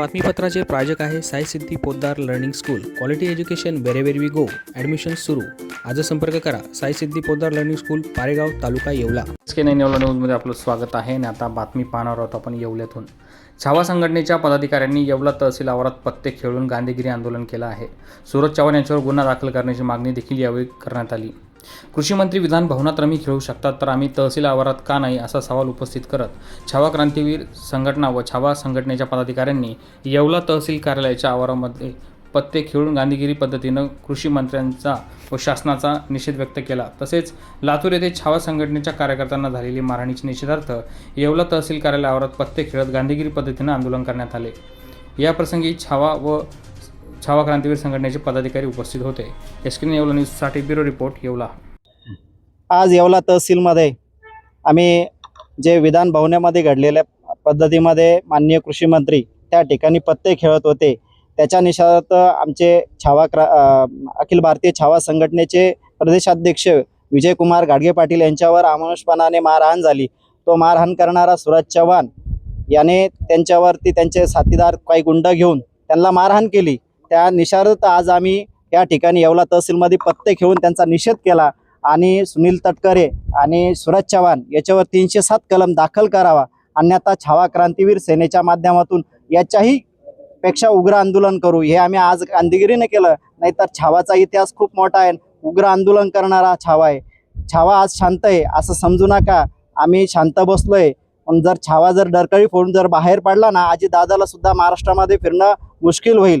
बातमीपत्राचे प्रायोजक आहे Sai Siddhi Poddar learning school. Quality education wherever we go admission सुरू. आज संपर्क करा. साई सिद्धी पोद्दार लर्निंग स्कूल पारेगाव तालुका येवला. के नाईन येवला न्यूजमध्ये आपलं स्वागत आहे आणि आता बातमी पाहणार आहोत आपण येवल्यातून. छावा संघटनेच्या पदाधिकाऱ्यांनी येवला तहसील आवारात पत्ते खेळून गांधीगिरी आंदोलन केलं आहे. सूरज चव्हाण यांच्यावर गुन्हा दाखल करण्याची मागणी देखील यावेळी करण्यात आली. कृषी मंत्री विधान भवनात रमी खेळू शकतात तर आम्ही तहसील आवारात का नाही असा सवाल उपस्थित करत छावा क्रांतीवीर संघटना व छावा संघटनेच्या पदाधिकाऱ्यांनी येवला तहसील कार्यालयाच्या आवारामध्ये पत्ते खेळून गांधीगिरी पद्धतीनं कृषी मंत्र्यांचा व शासनाचा निषेध व्यक्त केला. तसेच लातूर येथे छावा संघटनेच्या कार्यकर्त्यांना झालेली मारहाणीचे निषेधार्थ येवला तहसील कार्यालय पत्ते खेळत गांधीगिरी पद्धतीनं आंदोलन करण्यात आले. याप्रसंगी छावा व छावा क्रांतीवीर संघटनेचे पदाधिकारी उपस्थित होते. एसकिन येवला न्यूजसाठी ब्युरो रिपोर्ट येवला. आज येवला तहसीलमध्ये आम्ही जे विधान भवनामध्ये घडलेल्या पद्धतीमध्ये माननीय कृषी मंत्री त्या ठिकाणी पत्ते खेळत होते. त्याच्या निषेधार्थ आमचे छावा क्रा अखिल भारतीय छावा संघटनेचे प्रदेशाध्यक्ष विजयकुमार गाडगे पाटील यांच्यावर अमानुषपणाने मारहाण झाली. तो मारहाण करणारा सुरज चव्हाण याने त्यांच्यावरती त्यांचे साथीदार काही गुंड घेऊन त्यांना मारहाण केली. त्या निषेधार्थ आज आम्ही या ठिकाणी येवला तहसीलमध्ये पत्ते खेळून त्यांचा निषेध केला आणि सुनील तटकरे आणि सुरज चव्हाण याच्यावर तीनशे सात कलम दाखल करावा. अन्यथा छावा क्रांतीवीर सेनेच्या माध्यमातून याच्याही पेक्षा उग्र आंदोलन करू. हे आम्ही आज गांधीगिरीने केलं. नाहीतर छावाचा इतिहास खूप मोठा आहे. उग्र आंदोलन करणारा छावा आहे. छावा आज शांत आहे असं समजू नका. आम्ही शांत बसलोय. पण जर छावा जर डरकळी फोडून जर बाहेर पडला ना आजी दादाला सुद्धा महाराष्ट्रामध्ये फिरणं मुश्किल होईल.